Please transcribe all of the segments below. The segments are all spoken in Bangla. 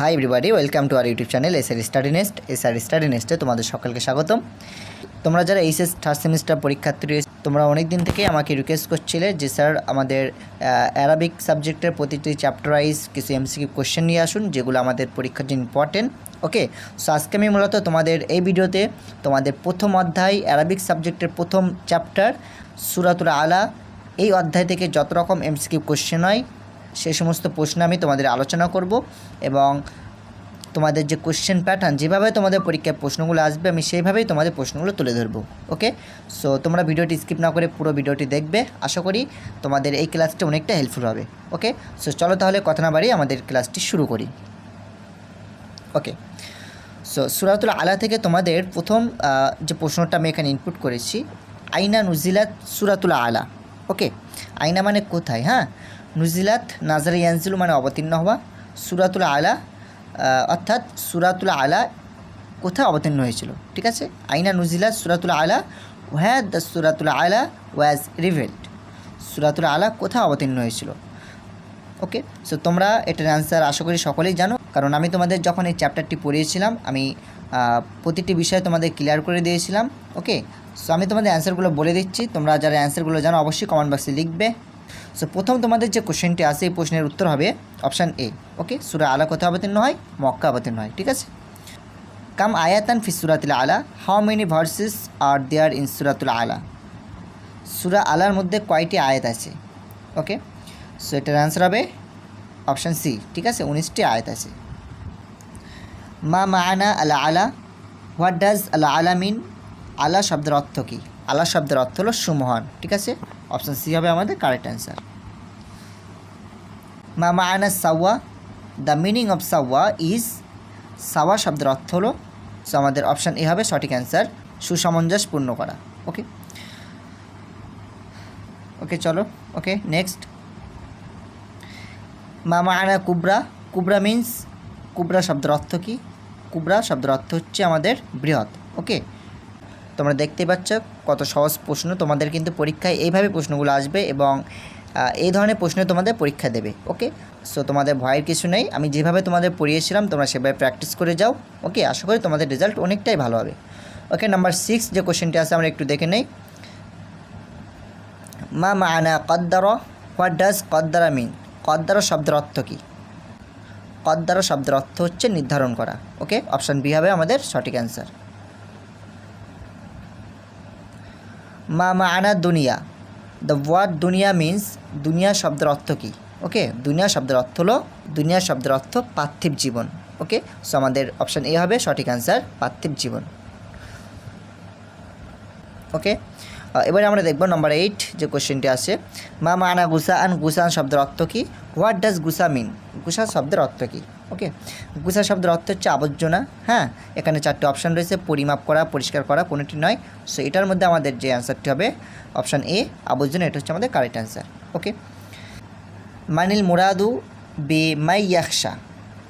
Hi everybody welcome to our YouTube channel S R study nest S R study নেস্টে তোমাদের সকলকে স্বাগতম। তোমরা যারা এইচএস থার্ড সেমিস্টার পরীক্ষার্থী রয়েছে, তোমরা অনেক দিন থেকে আমাকে রিকোয়েস্ট করছিলে যে, স্যার, আমাদের অ্যারাবিক সাবজেক্টের প্রতিটি চ্যাপ্টার ওয়াইজ কিছু এমসিকিউ কোশ্চেন নিয়ে আসুন, যেগুলো আমাদের পরীক্ষার জন্য ইম্পর্টেন্ট ওকে সো আজকে আমি মূলত তোমাদের এই ভিডিওতে তোমাদের প্রথম অধ্যায় অ্যারাবিক সাবজেক্টের প্রথম চ্যাপ্টার সুরাতুল আলা, এই অধ্যায় থেকে যত রকম এমসিকিউ কোশ্চেন হয় সেই সমস্ত প্রশ্ন আমি তোমাদের আলোচনা করব এবং তোমাদের যে কোশ্চেন প্যাটার্ন যেভাবে তোমাদের পরীক্ষায় প্রশ্নগুলো আসবে, আমি সেইভাবেই তোমাদের প্রশ্নগুলো তুলে ধরবো ওকে সো তোমরা ভিডিওটি স্কিপ না করে পুরো ভিডিওটি দেখবে। আশা করি তোমাদের এই ক্লাসটি অনেকটা হেল্পফুল হবে ওকে সো চলো তাহলে কথা না বাড়িয়ে আমাদের ক্লাসটি শুরু করি ওকে সো সুরাতুল আলা থেকে তোমাদের প্রথম যে প্রশ্নটা আমি এখানে ইনপুট করেছি, আইনা নুজিলাত সুরাতুল আলা ওকে আইনা মানে কোথায় হ্যাঁ? নুজিলাত নাজার ইয়ানজিলু মানে অবতীর্ণ হওয়া। সুরাতুল আলা অর্থাৎ সুরাতুল আলা কোথায় অবতীর্ণ হয়েছিল? ঠিক আছে? আইনা নুজিলাত সুরাতুল আলা ওহ্যা দ্য সুরাতুল আলা ওয়াজ রিভেল্ড। সুরাতুল আলা কোথায় অবতীর্ণ হয়েছিল? ওকে, সো তোমরা এটার অ্যান্সার আশা করি সকলেই জানো। কারণ আমি তোমাদের যখন এই চ্যাপ্টারটি পড়িয়েছিলাম, আমি প্রতিটি বিষয় তোমাদের ক্লিয়ার করে দিয়েছিলাম। ওকে, সো আমি তোমাদের অ্যান্সারগুলো বলে দিচ্ছি। তোমরা যারা অ্যান্সারগুলো জানো, অবশ্যই কমেন্ট বক্সে লিখবে। সো প্রথম তোমাদের যে কোশ্চেনটি আসে এই প্রশ্নের উত্তর হবে অপশান এ ওকে সুরা আলা কোথায় অবতীর্ণ হয়? মক্কা অবতীর্ণ হয়, ঠিক আছে? কাম আয়াতান ফি সুরাতুল আলা how many verses are there in সুরাতুল আলা? সুরা আলার মধ্যে কয়টি আয়াত আছে ওকে সো এটার অ্যান্সার হবে অপশান সি ঠিক আছে? উনিশটি আয়াত আছে। মা মায়ানা আলা আলা, হোয়াট ডাজ আলা আলা মিন আলা শব্দের অর্থ কী? আলা শব্দের অর্থ হলো সুমহান, ঠিক আছে? অপশান সি হবে আমাদের কারেক্ট অ্যান্সার মা মায়ানা সাওয়া দ্য মিনিং অফ সাওয়া ইজ সাওয়া শব্দের অর্থ হলো সো আমাদের অপশান এ হবে সঠিক অ্যান্সার সুসামঞ্জস্যপূর্ণ করা ওকে ওকে চলো ওকে নেক্সট মামা মানা কুবরা কুবরা মিন্স কুবরা শব্দের অর্থ কী? কুবরা শব্দের অর্থ হচ্ছে আমাদের বৃহৎ ওকে তোমরা দেখতে পাচ্ছ, কত সহজ প্রশ্ন। তোমাদের কিন্তু পরীক্ষায় এইভাবে প্রশ্নগুলো আসবে এবং এই ধরনের প্রশ্ন তোমাদের পরীক্ষা দেবে, ওকে? সো তোমাদের ভয়ের কিছু নেই। আমি যেভাবে তোমাদের পড়িয়েছিলাম, তোমরা সেভাবে প্র্যাকটিস করে যাও, ওকে? আশা করি তোমাদের রেজাল্ট অনেকটাই ভালো হবে। ওকে নাম্বার সিক্স যে কোশ্চেনটি আছে, আমরা একটু দেখে নেই। মা মা মানা কদ্দার হোয়াট ডাজ কদ্দারা মিন কদ্দারা শব্দের অর্থ কী? কদ্দারা শব্দের অর্থ হচ্ছে নির্ধারণ করা, ওকে? অপশান বি হবে আমাদের সঠিক অ্যান্সার মা মা আনা দুনিয়া। দ্য ওয়ার্ড দুনিয়া মিন্স দুনিয়া শব্দের অর্থ কী? ওকে দুনিয়া শব্দের অর্থ হলো, দুনিয়া শব্দের অর্থ পার্থিব জীবন। ওকে সো আমাদের অপশান এ হবে সঠিক অ্যান্সার পার্থিব জীবন। ওকে এবারে আমরা দেখব নাম্বার এইট যে কোশ্চেনটি আছে। মা মা আনা গুসা আন গুসান শব্দের অর্থ কী? হোয়াট ডাজ গুসা মিন গুসা শব্দের অর্থ কী? ওকে? গুসা শব্দের অর্থ হচ্ছে আবর্জনা হ্যাঁ? এখানে চারটি অপশান রয়েছে, পরিমাপ করা, পরিষ্কার করা, কোনোটি নয়। সো এটার মধ্যে আমাদের যে অ্যান্সারটি হবে অপশান এ আবর্জনা, এটা হচ্ছে আমাদের কারেক্ট অ্যান্সার ওকে মানিল মুরাদু বে মাই ইয়াকশা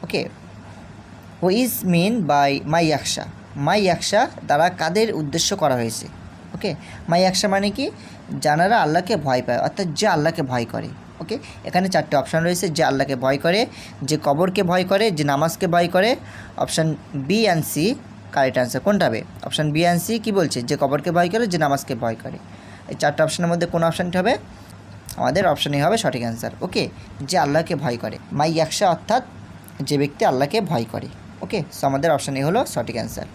ওকে who is mean by my একশা মাই একশা দ্বারা কাদের উদ্দেশ্য করা হয়েছে ওকে মাই একশা মানে কি? জানারা আল্লাহকে ভয় পায়, অর্থাৎ যে আল্লাহকে ভয় করে। ওকে এখানে চারটে অপশান রয়েছে, যে আল্লাহকে ভয় করে, যে কবরকে ভয় করে, যে নামাজকে ভয় করে। Option B and C correct answer কোনটা হবে? অপশান বি অ্যান্ড সি কী বলছে? যে কবরকে ভয় করে, যে নামাজকে ভয় করে। এই চারটে অপশানের মধ্যে কোন অপশানটি হবে? আমাদের অপশানই হবে সঠিক অ্যান্সার ওকে যে আল্লাহকে ভয় করে। মাই একশা অর্থাৎ যে ব্যক্তি আল্লাহকে ভয় করে ওকে সো আমাদের অপশান এ হলো সঠিক অ্যান্সার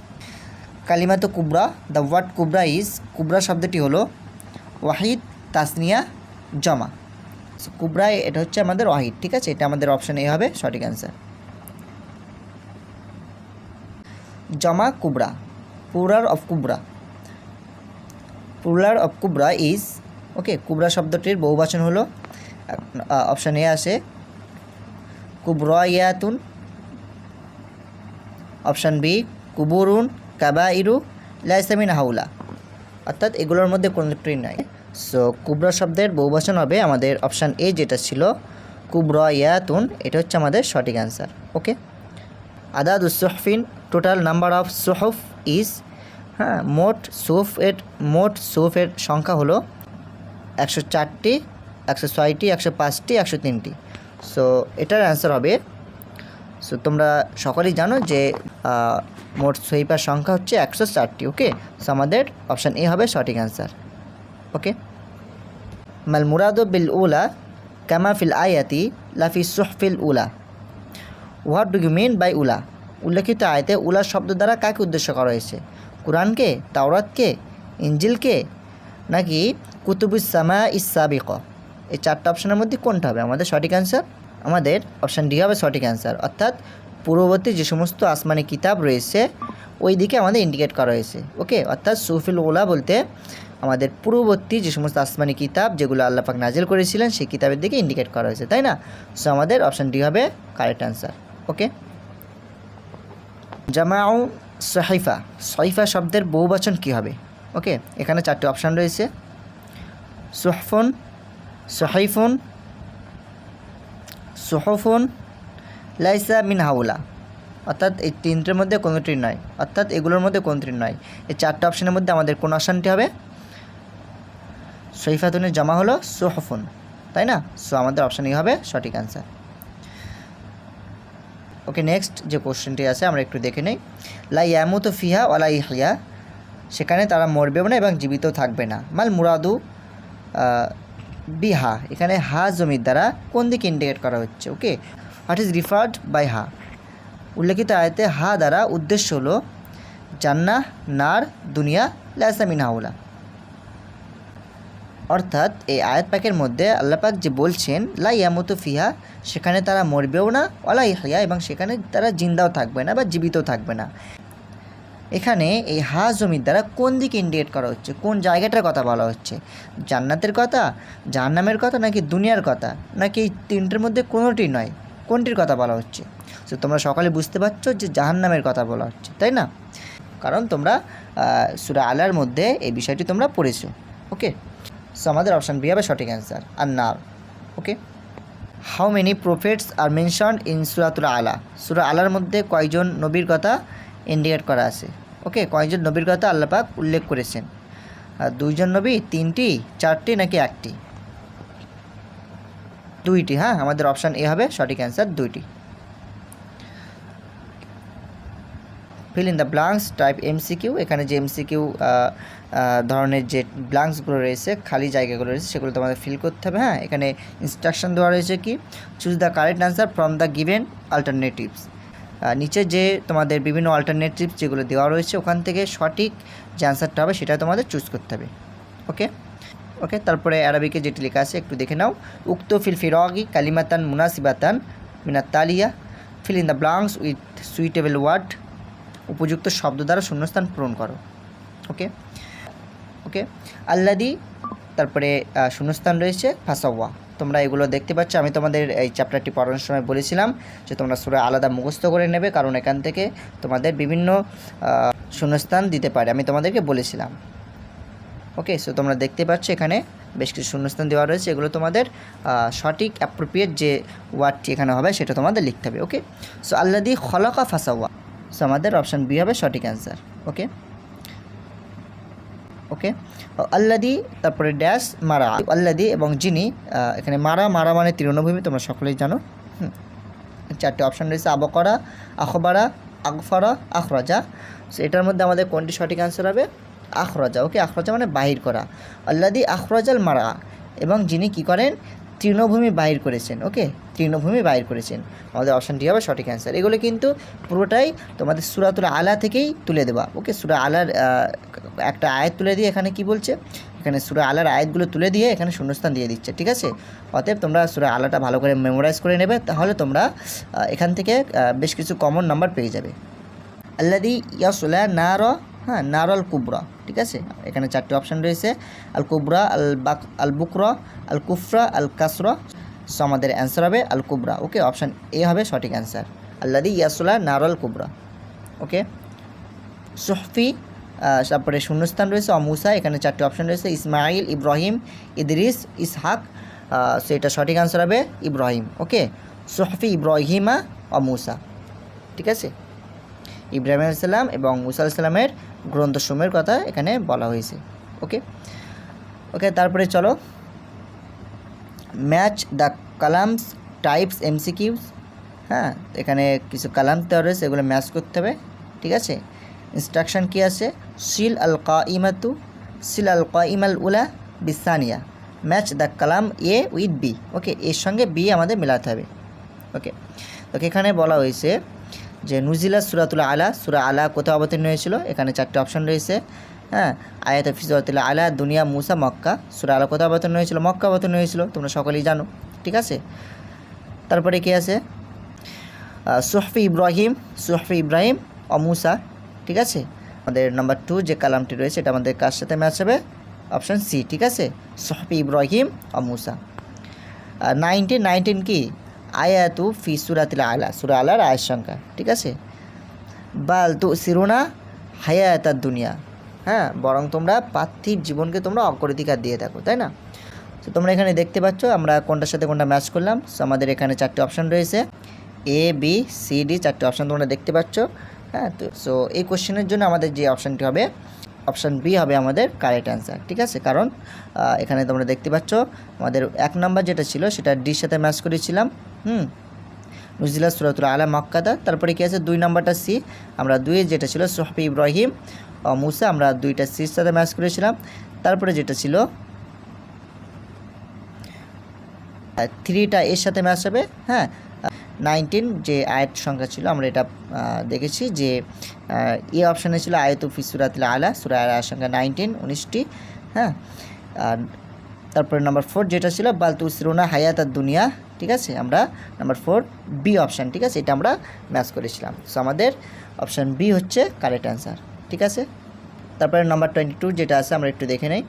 কালিমাত কুবরা দ্য ওয়ার্ড কুবরা ইজ কুবরা শব্দটি হলো ওয়াহিদ, তাসনিয়া, জমা। কুবরা এটা হচ্ছে আমাদের ওয়াহিদ, ঠিক আছে? এটা আমাদের অপশান এ হবে, সঠিক অ্যান্সার জমা কুবরা প্লুরাল অফ কুবরা। প্লুরাল অফ কুবরা ইজ ওকে কুবরা শব্দটির বহুবচন হলো। অপশান এ আসে কুবরায়াতুন অপশান বি কুবুরুন কাবা ইরু লাইসামিন হাউলা। অর্থাৎ এগুলোর মধ্যে কোনোটি নাই। সো কুবরা শব্দের বহুবচন হবে আমাদের অপশান এ যেটা ছিল কুবরায়াতুন, এটা হচ্ছে আমাদের সঠিক অ্যান্সার ওকে আদাদ সুহফিন টোটাল নাম্বার অফ সুহফ ইজ হ্যাঁ মোট সোফ এর, মোট সুফের সংখ্যা হলো একশো চারটি, একশো ছয়টি, একশো পাঁচটি, একশো তিনটি। সো এটার অ্যান্সার হবে সো তোমরা সকলেই জানো যে মোট সোহিপার সংখ্যা হচ্ছে একশো চারটি ওকে সো আমাদের অপশান এ হবে সঠিক অ্যান্সার ওকে মাল মুরাদ বিল উলা কামা ফিল আয়াতি লাফি সুহফিল উলা what do you mean by উলা উল্লেখিত আয়তে উলা শব্দ দ্বারা কাকে উদ্দেশ্য করা হয়েছে? কোরআনকে, তাওরাতকে ইঞ্জিলকে নাকি কুতুবুস সামা ইসাবিক এই চারটা অপশানের মধ্যে কোনটা হবে? আমাদের সঠিক অ্যান্সার আমাদের অপশান ডি হবে সঠিক অ্যান্সার অর্থাৎ পূর্ববর্তী যে সমস্ত আসমানি কিতাব রয়েছে ওই দিকে আমাদের ইন্ডিকেট করা হয়েছে। ওকে অর্থাৎ সুফিল ওলা বলতে আমাদের পূর্ববর্তী যে সমস্ত আসমানি কিতাব যেগুলো আল্লাহ পাক নাজিল করেছিলেন, সেই কিতাবের দিকে ইন্ডিকেট করা হয়েছে, তাই না? সো আমাদের অপশান ডি হবে কারেক্ট অ্যান্সার ওকে জামাউ সহিফা সহিফা শব্দের বহুবচন কী হবে? ওকে এখানে চারটি অপশান রয়েছে। সুহফুন সহাইফুন সুহফুন, লাইসা মিন হাউলা। অর্থাৎ এই তিনটের মধ্যে কোনোটি নয়, অর্থাৎ এগুলোর মধ্যে কোনোটি নয়? এই চারটে অপশানের মধ্যে আমাদের কোন অপশানটি হবে? সহিফাতুনের জমা হলো সুহফুন, তাই না? সো আমাদের অপশানই হবে সঠিক অ্যান্সার ওকে নেক্সট যে কোশ্চেনটি আছে, আমরা একটু দেখে নেই। লা ইয়ামুতু ফিহা ওয়ালা ইহিয়া সেখানে তারা মরবেও না এবং জীবিত থাকবে না। মাল মুরাদু বিহা, এখানে হা জমির দ্বারা কোন দিকে ইন্ডিকেট করা হচ্ছে? Okay what is referred by হা উল্লেখিত আয়তে হা দ্বারা উদ্দেশ্য হলো জান্না নার, দুনিয়া লাসা মিনহাউলা অর্থাৎ এই আয়াত পাকের মধ্যে আল্লাপাক যে বলছেন, লা ইয়ামুতু ফিহা সেখানে তারা মরবেও না ওলা ইহিয়া এবং সেখানে তারা জিন্দাও থাকবে না বা জীবিতও থাকবে না। এখানে এই হা জমির দ্বারা কোন দিকে ইন্ডিকেট করা হচ্ছে? কোন জায়গাটার কথা বলা হচ্ছে? জান্নাতের কথা? জাহান্নামের কথা? নাকি দুনিয়ার কথা? নাকি এই তিনটের মধ্যে কোনোটি নয়? কোনটির কথা বলা হচ্ছে? তো তোমরা সকালে বুঝতে পারছ যে জাহান্নামের কথা বলা হচ্ছে, তাই না? কারণ তোমরা সুরা আলার মধ্যে এই বিষয়টি তোমরা পড়েছো, ওকে? সো আমাদের অপশান বি হবে সঠিক অ্যান্সার আর নার okay how many prophets are mentioned in সুরাতুল আলা সুরা আলার মধ্যে কয়জন নবীর কথা ইন্ডিকেট করা আছে? ওকে কয়জন নবীর কথা আল্লাপাক উল্লেখ করেছেন? আর দুইজন নবী, তিনটি, চারটি নাকি একটি? দুইটি হ্যাঁ? আমাদের অপশান এ হবে সঠিক অ্যান্সার দুইটি। Fill in the blanks type MCQ এখানে যে এমসিকিউ ধরনের যে ব্লাঙ্কসগুলো রয়েছে, খালি জায়গাগুলো রয়েছে, সেগুলো তোমাদের ফিল করতে হবে হ্যাঁ? এখানে ইনস্ট্রাকশন দেওয়া রয়েছে কি? Choose the correct answer from the given alternatives নিচে যে তোমাদের বিভিন্ন অল্টারনেটিভস যেগুলো দেওয়া রয়েছে, ওখান থেকে সঠিক যে অ্যান্সারটা হবে, সেটা তোমাদের চুজ করতে হবে। ওকে ওকে তারপরে অ্যারাবিকে যেটি লেখা আছে, একটু দেখে নাও। উক্ত ফিল ফিরগি, কালিমাতান, মুনাসিবাতান মিনাতালিয়া fill in the blanks with suitable word উপযুক্ত শব্দ দ্বারা শূন্যস্থান পূরণ করো। ওকে ওকে আল্লাদি, তারপরে শূন্যস্থান রয়েছে, ফাসাওয়া। তোমরা এগুলো দেখতে পাচ্ছ। আমি তোমাদের এই চ্যাপ্টারটি পড়ানোর সময় বলেছিলাম যে তোমরা সুরা আলাদা মুখস্থ করে নেবে, কারণ এখান থেকে তোমাদের বিভিন্ন শূন্যস্থান দিতে পারে। আমি তোমাদেরকে বলেছিলাম। ওকে সো তোমরা দেখতে পাচ্ছ এখানে বেশ কিছু শূন্যস্থান দেওয়া রয়েছে। এগুলো তোমাদের সঠিক অ্যাপ্রোপ্রিয়েট যে ওয়ার্ডটি এখানে হবে, সেটা তোমাদের লিখতে হবে। ওকে সো আল্লাদি খলকা ফাসাওয়া। সো আমাদের অপশান বি হবে সঠিক অ্যান্সার ওকে ওকে আল্লাদি, তারপরে ড্যাশ, মারা। আল্লাদি এবং যিনি এখানে মারা মারা মানে তৃণভূমি, তোমরা সকলেই জানো। চারটে অপশান রয়েছে, আবকরা, আখবারা আকফারা আখরাজা। সো এটার মধ্যে আমাদের কোনটি সঠিক অ্যান্সার হবে? আখরাজা ওকে আখরাজা মানে বাহির করা। আল্লাদি, আখরাজাল মারা। এবং যিনি কি করেন? তৃণভূমি বাইর করেছেন, ওকে? তৃণভূমি বাইর করেছেন। আমাদের অপশানটি হবে সঠিক অ্যান্সার এগুলো কিন্তু পুরোটাই তোমাদের সুরাতুল আলা থেকেই তুলে দেওয়া, ওকে? সুরা আলার একটা আয়াত তুলে দিয়ে এখানে কি বলছে? এখানে সুরা আলার আয়াতগুলো তুলে দিয়ে এখানে শূন্যস্থান দিয়ে দিচ্ছে, ঠিক আছে? অতএব তোমরা সুরা আলাটা ভালো করে মেমোরাইজ করে নেবে, তাহলে তোমরা এখান থেকে বেশ কিছু কমন নাম্বার পেয়ে যাবে। আল্লাদি ইয়াসুলা নার হ্যাঁ নার আল কুবরা, ঠিক আছে? এখানে চারটি অপশান রয়েছে, আল কুবরা, আল বাক, আল বুকরা, আল কুফরা, আল কাসরা। সো আমাদের অ্যান্সার হবে আল কুবরা ওকে অপশান এ হবে সঠিক অ্যান্সার আল্লাদি ইয়াসুলা নার আল কুবরা ওকে সুহফি তারপরে শূন্যস্থান রয়েছে অমুসা এখানে চারটি অপশান রয়েছে ইসমাইল ইব্রাহিম, ইদরিস, ইসহাক সো এটা সঠিক অ্যান্সার হবে ইব্রাহিম ওকে সুহফি, ইব্রাহিমা অমুসা ঠিক আছে? ইব্রাহিম আলাইসাল্লাম এবং মুসা আলাইসাল্লামের গ্রন্থসমূহের কথা এখানে বলা হয়েছে। ওকে ওকে তারপরে চলো। Match the columns types MCQs হ্যাঁ? এখানে কিছু কালাম দেওয়া রয়েছে, এগুলো ম্যাচ করতে হবে, ঠিক আছে? ইনস্ট্রাকশন কী আছে? সিল আল কা ইমাতু সিল আল কা ইমাল উলা বিসানিয়া match the column A with B okay এর সঙ্গে বি আমাদের মেলাতে হবে। ওকে তো এখানে বলা হয়েছে যে নুজিলা সুরাতুল আলা, সুরা আলা কোথাও অবতীর্ণ হয়েছিল? এখানে চারটে অপশন রয়েছে। হ্যাঁ আয়াত ফিজতুল আলা, দুনিয়া, মুসা, মক্কা। সুরা আলা কোথাও অবতীর্ণ হয়েছিল? মক্কা অবতীর্ণ হয়েছিল, তোমরা সকলেই জানো। ঠিক আছে? তারপরে কি আছে? সুহফি ইব্রাহিম সুহফি ইব্রাহিম ও মুসা। ঠিক আছে? আমাদের নাম্বার টু যে কালামটি রয়েছে, এটা আমাদের কার সাথে ম্যাচ হবে? অপশান সি ঠিক আছে? সুহফি ইব্রাহিম ও মুসা। নাইনটিন নাইনটিন কি? আয়াতু ফি সুরাতিল আলা, সুরা আলার আয়ের সংখ্যা, ঠিক আছে? বাল তু সিরুনা হায়াতার দুনিয়া। হ্যাঁ বরং তোমরা পার্থিব জীবনকে তোমরা অগ্রাধিকার দিয়ে থাকো, তাই না? তো তোমরা এখানে দেখতে পাচ্ছ, আমরা কোনটার সাথে কোনটা ম্যাচ করলাম। সো আমাদের এখানে চারটে অপশান রয়েছে। এ বি সি ডি চারটে অপশান তোমরা দেখতে পাচ্ছ। হ্যাঁ তো সো এই কোশ্চেনের জন্য আমাদের যে অপশানটি হবে অপশান বি হবে আমাদের কারেক্ট অ্যান্সার ঠিক আছে? কারণ এখানে তোমরা দেখতে পাচ্ছ, আমাদের এক নাম্বার যেটা ছিল, সেটা ডির সাথে ম্যাচ করেছিলাম। হুম। নুজিলা সুরাতুল আলা মক্কাদা তারপরে কি আছে? দুই নম্বরটা সি। আমরা দুই, যেটা ছিল সোহফি ইব্রাহিম ও মুসা, আমরা দুইটা সির সাথে ম্যাচ করেছিলাম। তারপরে যেটা ছিল থ্রিটা এর সাথে ম্যাচ হবে। হ্যাঁ নাইনটিন যে আয়াত সংখ্যা ছিল, আমরা এটা দেখেছি যে এ অপশানে ছিল আয়তু ফিসুরাতিল আলা, সুরা আয়ার সংখ্যা নাইনটিন, উনিশটি। হ্যাঁ আর তারপরে নাম্বার ফোর যেটা ছিল বালতু সিরোনা হায়াত দুনিয়া। ঠিক আছে? আমরা নাম্বার ফোর বি অপশান ঠিক আছে? এটা আমরা ম্যাচ করেছিলাম। সো আমাদের অপশান বি হচ্ছে কারেক্ট অ্যান্সার ঠিক আছে? তারপরে নাম্বার টোয়েন্টি টু যেটা আছে, আমরা একটু দেখে নেই।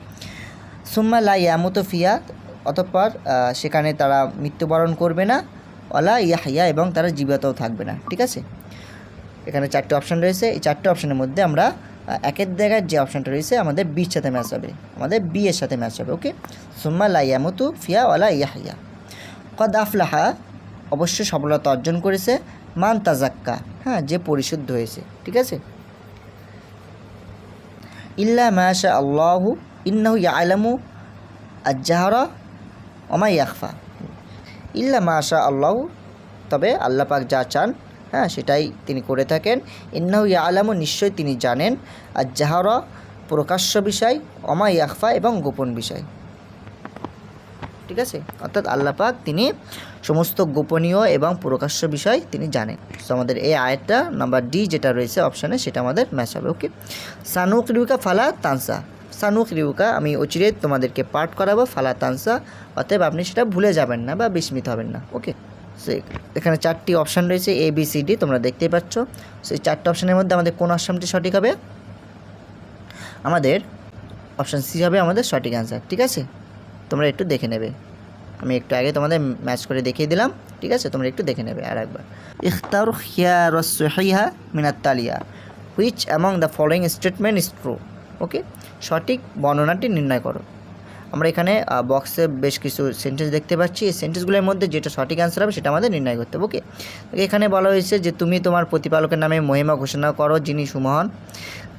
সুম্মা লা ইয়ামুতো ফিয়া অতঃপর সেখানে তারা মৃত্যুবরণ করবে না। অলা ইয়াহিয়া এবং তারা জীবিতও থাকবে না, ঠিক আছে? এখানে চারটে অপশান রয়েছে। এই চারটে অপশানের মধ্যে আমরা একের জায়গার যে অপশানটা রয়েছে, আমাদের বির সাথে ম্যাচ হবে। আমাদের বি এর সাথে ম্যাচ হবে ওকে সুম্মা লা ইয়ামুতু ফিয়া ওয়ালা ইয়াহিয়া কদ আফলাহা অবশ্যই সফলতা অর্জন করেছে। মান তাজাক্কা হ্যাঁ যে পরিশুদ্ধ হয়েছে, ঠিক আছে? ইল্লা মাশা আল্লাহু, ইন্নাহু ইয়ালামু আজ্জাহরা ওমা ইয়াকফা ইল্লা মাশা আল্লাহু, তবে আল্লাহ পাক যা চান হ্যাঁ সেটাই তিনি করে থাকেন। ইন্নাহু ইয়ালামু, নিশ্চয়ই তিনি জানেন আর জাহরা প্রকাশ্য বিষয় অমা ইয়াকফা এবং গোপন বিষয়। ঠিক আছে? অর্থাৎ আল্লাহ পাক তিনি সমস্ত গোপনীয় এবং প্রকাশ্য বিষয় তিনি জানেন। তো আমাদের এই আয়টা নাম্বার ডি যেটা রয়েছে অপশানে সেটা আমাদের ম্যাচ হবে ওকে সানুক রিউকা ফালা তানসা। সানুক রিউকা আমি অচিরে তোমাদেরকে পাঠ করাবো, ফালা তানসা। অতএব আপনি সেটা ভুলে যাবেন না বা বিস্মিত হবেন না ওকে সো এখানে চারটি অপশান রয়েছে এ বি সি ডি তোমরা দেখতেই পাচ্ছ। সেই চারটি অপশানের মধ্যে আমাদের কোন অপশানটি সঠিক হবে? আমাদের অপশান সি হবে আমাদের সঠিক অ্যান্সার ঠিক আছে? তোমরা একটু দেখে নেবে। আমি একটু আগে তোমাদের ম্যাচ করে দেখিয়ে দিলাম, ঠিক আছে? তোমরা একটু দেখে নেবে আর একবার। ইখতার হিয়া রসহিহা মিনাত তালিয়া which among the following statement is true okay সঠিক বর্ণনাটি নির্ণয় করো। আমরা এখানে বক্সে বেশ কিছু সেন্টেন্স দেখতে পাচ্ছি। এই সেন্টেন্সগুলোর মধ্যে যেটা সঠিক অ্যান্সার হবে সেটা আমাদের নির্ণয় করতে হবে ওকে এখানে বলা হয়েছে যে তুমি তোমার প্রতিপালকের নামে মহিমা ঘোষণা করো, যিনি সুমহান।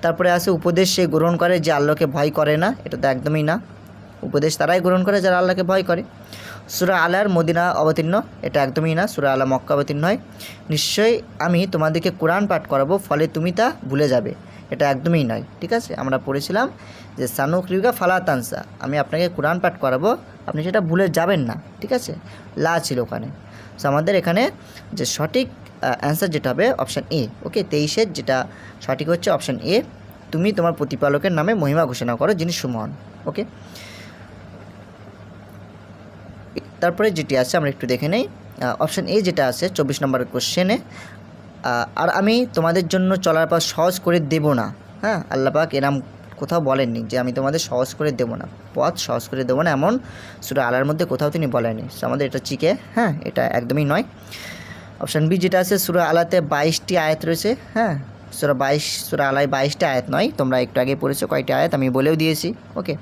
তারপরে আছে, উপদেশ সে গ্রহণ করে যে আল্লাহকে ভয় করে না, এটা তো একদমই না। উপদেশ তারাই গ্রহণ করে যারা আল্লাহকে ভয় করে। সুরা আলার মদিনা অবতীর্ণ, এটা একদমই না, সুরা আলা মক্কা অবতীর্ণ হয়। নিশ্চয়ই আমি তোমাদেরকে কোরআন পাঠ করাবো, ফলে তুমি তা ভুলে যাবে, এটা একদমই নয়, ঠিক আছে? আমরা পড়েছিলাম যে রিউকা ফালা তানসা, আমি আপনাকে কোরআন পাঠ করাবো, আপনি সেটা ভুলে যাবেন না, ঠিক আছে? লা ছিল ওখানে। সো আমাদের এখানে যে সঠিক অ্যান্সার যেটা হবে অপশান এ ওকে তেইশের যেটা সঠিক হচ্ছে অপশান এ তুমি তোমার প্রতিপালকের নামে মহিমা ঘোষণা করো, যিনি সুমহান ওকে তারপরে যেটি আছে, আমরা একটু দেখে নেই। অপশান এ যেটা আছে, চব্বিশ নম্বর কোশ্চেনে আর আমি তোমাদের জন্য চলার পথ সহজ করে দেব না। হ্যাঁ আল্লাপাক এরাম কোথাও বলেননি যে আমি তোমাদের সহজ করে দেবো না। পথ সহজ করে দেবো না, এমন সুরা আলার মধ্যে কোথাও তিনি বলেননি। আমাদের এটা চিকে হ্যাঁ এটা একদমই নয়। অপশান বি যেটা আছে, সুরা আলাতে বাইশটি আয়াত রয়েছে হ্যাঁ। সুরা বাইশ, সুরা আলায় বাইশটা আয়াত নয়। তোমরা একটু আগে পড়েছো, কয়টি আয়াত আমি বলেও দিয়েছি। ওকে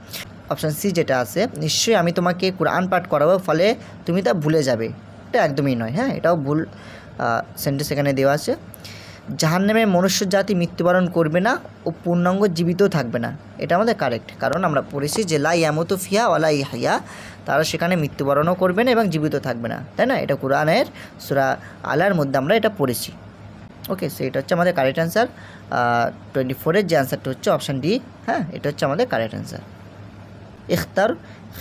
অপশান সি যেটা আছে, নিশ্চয়ই আমি তোমাকে কোরআন পাঠ করাবো, ফলে তুমি তা ভুলে যাবে। এটা একদমই নয় হ্যাঁ এটাও ভুল সেন্টেন্স এখানে দেওয়া আছে। জাহান্নামে মনুষ্য জাতি মৃত্যুবরণ করবে না ও পূর্ণাঙ্গ জীবিতও থাকবে না। এটা আমাদের কারেক্ট কারণ আমরা পড়েছি যে লাই এমতো ফিয়া ওলা ইহাইয়া তারা সেখানে মৃত্যুবরণও করবে না এবং জীবিত থাকবে না, তাই না? এটা কোরআনের সুরা আলার মধ্যে আমরা এটা পড়েছি। ওকে সো এটা হচ্ছে আমাদের কারেক্ট অ্যান্সার টোয়েন্টি ফোরের যে অ্যান্সারটা হচ্ছে অপশান ডি হ্যাঁ এটা হচ্ছে আমাদের কারেক্ট অ্যান্সার ইখতার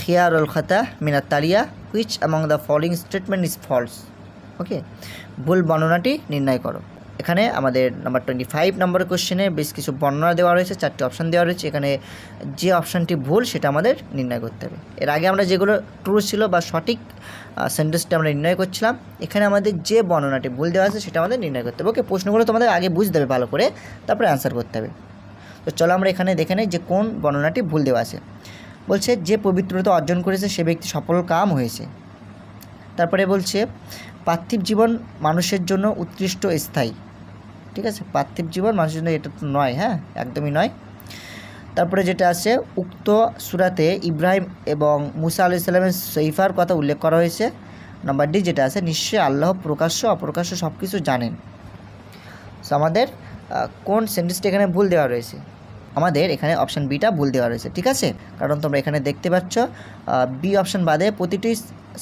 খিয়ারুল খাতা মিনাত তালিয়া which among the following statement is false okay ভুল বর্ণনাটি নির্ণয় করো। এখানে আমাদের নাম্বার টোয়েন্টি ফাইভ নম্বরের কোশ্চেনে বেশ কিছু বর্ণনা দেওয়া রয়েছে, চারটি অপশান দেওয়া রয়েছে। এখানে যে অপশানটি ভুল, সেটা আমাদের নির্ণয় করতে হবে। এর আগে আমরা যেগুলো ট্রু ছিল বা সঠিক সেন্টেন্সটা আমরা নির্ণয় করছিলাম, এখানে আমাদের যে বর্ণনাটি ভুল দেওয়া আছে, সেটা আমাদের নির্ণয় করতে হবে। ওকে প্রশ্নগুলো তোমাদের আগে বুঝতে হবে ভালো করে, তারপরে অ্যান্সার করতে হবে। তো চলো আমরা এখানে দেখে নিই যে কোন বর্ণনাটি ভুল দেওয়া আছে। বলছে, যে পবিত্রতা অর্জন করেছে সে ব্যক্তি সফল কাম হয়েছে। তারপরে বলছে, পার্থিব জীবন মানুষের জন্য উৎকৃষ্ট স্থায়ী। ঠিক আছে? পার্থিব জীবন মানুষের জন্য এটা তো নয় হ্যাঁ? একদমই নয়। তারপরে যেটা আছে, উক্ত সুরাতে ইব্রাহিম এবং মুসা আলু ইসলামের সৈফার কথা উল্লেখ করা হয়েছে। নাম্বার ডি যেটা আছে, নিশ্চয়ই আল্লাহ প্রকাশ্য, অপ্রকাশ্য সব কিছু জানেন। সো আমাদের কোন সেন্টেন্সটা এখানে ভুল দেওয়া রয়েছে? আমাদের এখানে অপশান বিটা ভুল দেওয়া রয়েছে, ঠিক আছে? কারণ তোমরা এখানে দেখতে পাচ্ছ বি অপশান বাদে প্রতিটি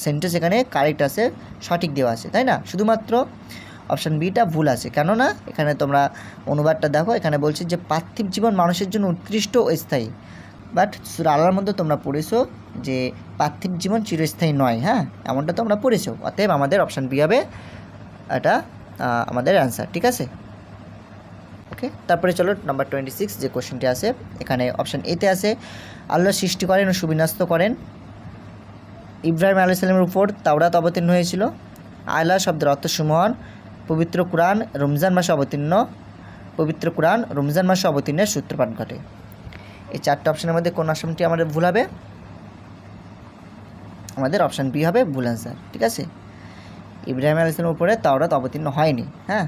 সেন্টেন্স এখানে কারেক্ট আছে, সঠিক দেওয়া আছে, তাই না? শুধুমাত্র অপশান বিটা ভুল আছে, কেননা এখানে তোমরা অনুবাদটা দেখো, এখানে বলছে যে পার্থিব জীবন মানুষের জন্য উৎকৃষ্ট স্থায়ী। বাট আলার মধ্যে তোমরা পড়েছো যে পার্থিব জীবন চিরস্থায়ী নয় হ্যাঁ? এমনটা তোমরা পড়েছো, অতএব আমাদের অপশান বি হবে এটা আমাদের অ্যান্সার ঠিক আছে? ওকে, তারপরে চলো নাম্বার টোয়েন্টি সিক্স যে কোশ্চেনটি আছে, এখানে অপশান এতে আছে, আল্লাহ সৃষ্টি করেন ও সুবিন্যস্ত করেন। ইব্রাহিম আলু সালামের উপর তাওরাত অবতীর্ণ হয়েছিল। আয়লা শব্দের অর্থ সুমন পবিত্র কোরআন রমজান মাসে অবতীর্ণ, পবিত্র কোরআন রমজান মাসে অবতীর্ণের সূত্রপাত ঘটে। এই চারটে অপশানের মধ্যে কোন অপশানটি আমাদের ভুল হবে? আমাদের অপশান বি হবে ভুল অ্যান্সার ঠিক আছে? ইব্রাহিম আল ইসলামের উপরে তাওরাত অবতীর্ণ হয়নি হ্যাঁ?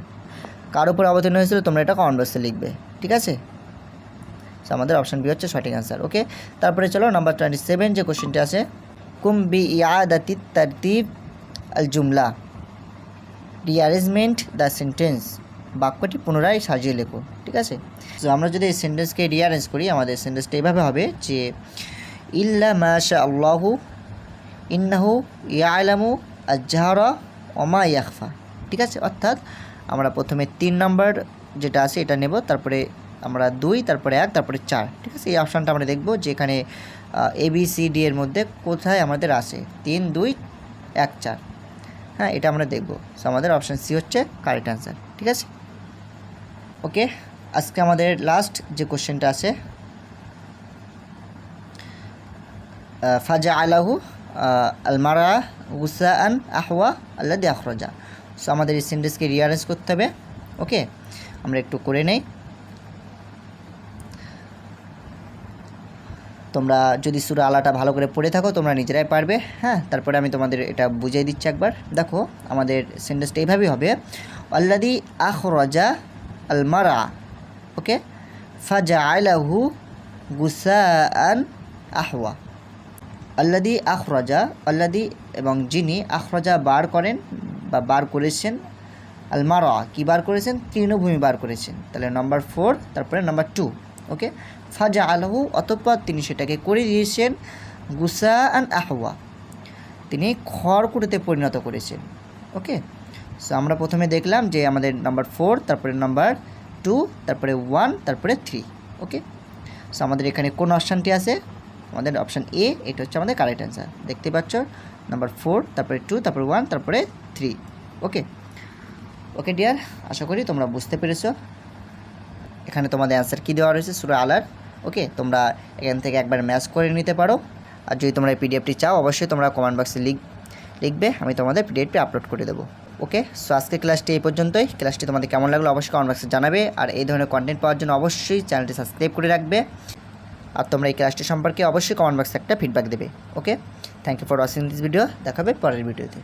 কার উপরে অবতীর্ণ হয়েছিল তোমরা এটা কমেন্ট বক্সে লিখবে, ঠিক আছে? সো আমাদের অপশান বি হচ্ছে সঠিক অ্যান্সার ওকে তারপরে চলো নাম্বার টোয়েন্টি সেভেন যে কোশ্চেনটি আছে, কুম বি ইয়াদাতি তারতিব আল জুমলা? রিয়ারেঞ্জমেন্ট দ্য সেন্টেন্স বাক্যটি পুনরায় সাজিয়ে লেখো, ঠিক আছে? তো আমরা যদি এই সেন্টেন্সকে রিঅ্যারেঞ্জ করি, আমাদের সেন্টেন্সটা এইভাবে হবে যে, ইল্লা মাশা আল্লাহু, ইন্নাহু ইয়ালামু আজহারা ওমা ইয়াখফা। ঠিক আছে? অর্থাৎ আমরা প্রথমে তিন নম্বর যেটা আছে এটা নেব, তারপরে আমরা দুই, তারপরে এক, তারপরে চার। ঠিক আছে? এই অপশানটা আমরা দেখব যে এখানে এ বি সি ডি এর মধ্যে কোথায় আমাদের আছে। তিন, দুই, এক, চার। হ্যাঁ এটা আমরা দেখব। সো আমাদের অপশান সি হচ্ছে কারেক্ট অ্যান্সার ঠিক আছে? ওকে আজকে আমাদের লাস্ট যে কোশ্চেনটা আছে ফাজা আলাহু আলমারা গুসা আন আহওয়া আল্লাহ আখরজা। সো আমাদের এই সেন্টেন্সকে রিয়ারেঞ্জ করতে হবে ওকে আমরা একটু করে নেই। তোমরা যদি সুরা আলাটা ভালো করে পড়ে থাকো, তোমরা নিজেরাই পারবে হ্যাঁ? তারপরে আমি তোমাদের এটা বুঝিয়ে দিচ্ছি একবার। দেখো, আমাদের সেন্টেন্সটা এইভাবেই হবে। আল্লাদি আখরজা আলমারা ওকে ফাজা আলাহু গুসা আন আহওয়া। আল্লাদি আখরাজা, আল্লাদি এবং যিনি আখরাজা বার করেন বা বার করেছেন? আলমারা কি বার করেছেন? তৃণভূমি বার করেছেন। তাহলে নাম্বার ফোর তারপরে নাম্বার টু ওকে ফাজা আলহু অতঃপর তিনি সেটাকে করে দিয়েছেন গুসা আন আহওয়া। তিনি খড়কুটোতে পরিণত করেছেন ওকে সো আমরা প্রথমে দেখলাম যে আমাদের নাম্বার ফোর তারপরে নাম্বার টু তারপরে ওয়ান তারপরে থ্রি ওকে সো আমাদের এখানে কোন অপশানটি আছে? আমাদের অপশান এ এটা হচ্ছে আমাদের কারেক্ট অ্যান্সার দেখতে পাচ্ছ? নাম্বার ফোর তারপরে টু তারপরে ওয়ান তারপরে থ্রি ওকে ওকে ডিয়ার আশা করি তোমরা বুঝতে পেরেছ। এখানে তোমাদের অ্যান্সার কী দেওয়া রয়েছে? সুরা আলার ওকে তোমরা এখান থেকে একবার ম্যাচ করে নিতে পারো। আর যদি তোমরা এই পিডিএফটি চাও, অবশ্যই তোমরা কমেন্ট বক্সে লিখ লিখবে। আমি তোমাদের পিডিএফটি আপলোড করে দেবো। ওকে সো আজকে ক্লাসটি এই পর্যন্তই। ক্লাসটি তোমাদের কেমন লাগল? অবশ্যই কমেন্ট বক্সে জানাবে। আর এই ধরনের কন্টেন্ট পাওয়ার জন্য অবশ্যই চ্যানেলটি সাবস্ক্রাইব করে রাখবে। আর তোমরা এই ক্লাসটি সম্পর্কে অবশ্যই কমেন্ট বক্সে একটা ফিডব্যাক দেবে okay thank you for watching this video দেখাবে পরের ভিডিওতে